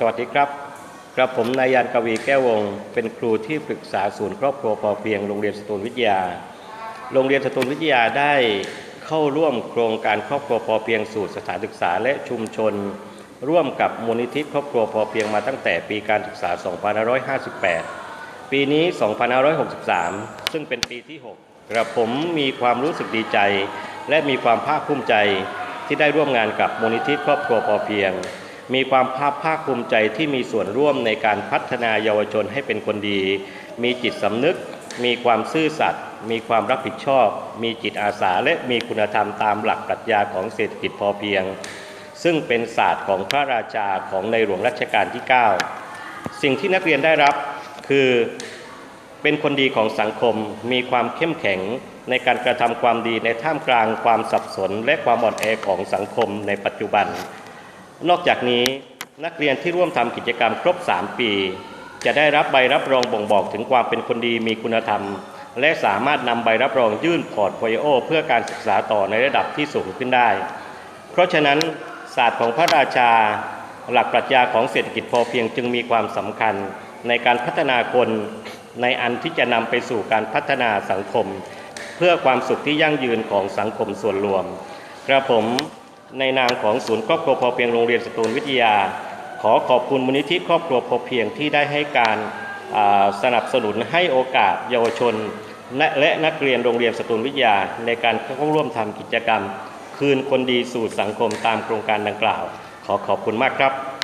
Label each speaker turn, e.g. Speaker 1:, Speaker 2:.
Speaker 1: สวัสดีครับกระผมนายยานกวีแก้ววง เป็นครูที่ปรึกษาศูนย์ครอบครัวพอเพียงโรงเรียนสตูลวิทยา โรงเรียนสตูลวิทยาได้เข้าร่วมโครงการครอบครัวพอเพียงสู่สถานศึกษาและชุมชน ร่วมกับมูลนิธิครอบครัวพอเพียงมาตั้งแต่ปีการศึกษา 2558 ปีนี้ 2563 ซึ่งเป็นปีที่ 6 กระผมมีความรู้สึกดีใจ และมีความภาคภูมิใจที่ได้ร่วมงานกับมูลนิธิครอบครัวพอเพียง มีความภาคภาคภูมิใจที่มีส่วนร่วมในการพัฒนาเยาวชนให้เป็นคนดี มีจิตสำนึก มีความซื่อสัตย์ มีความรับผิดชอบ มีจิตอาสาและมีคุณธรรมตามหลักปรัชญาของเศรษฐกิจพอเพียง ซึ่งเป็นศาสตร์ของพระราชาของในหลวงรัชกาลที่ 9 สิ่งที่นักเรียนได้รับคือเป็นคนดีของสังคม มีความเข้มแข็งในการกระทำความดีในท่ามกลางความสับสนและความอ่อนแอของสังคมในปัจจุบัน นอกจากนี้นักเรียนที่ร่วมทำกิจกรรมครบ 3 ปี จะได้รับใบรับรองบ่งบอกถึงความเป็นคนดีมีคุณธรรม และสามารถนำใบรับรองยื่นพอร์ตโฟลิโอ เพื่อการศึกษาต่อในระดับที่สูงขึ้นได้ เพราะฉะนั้นศาสตร์ของพระราชา หลักปรัชญาของเศรษฐกิจพอเพียงจึงมีความสำคัญในการพัฒนาคนในอันที่จะนำไปสู่การพัฒนาสังคม เพื่อความสุขที่ยั่งยืนของสังคมส่วนรวมกระผม ในนามของศูนย์ครอบครัวพอเพียงโรงเรียนสตูลวิทยา ขอขอบคุณมูลนิธิครอบครัวพอเพียงที่ได้ให้การสนับสนุนให้โอกาสเยาวชน และและนักเรียนโรงเรียนสตูลวิทยา ในการเข้าร่วมทำกิจกรรม คืนคนดีสู่สังคมตามโครงการดังกล่าว ขอขอบคุณมากครับ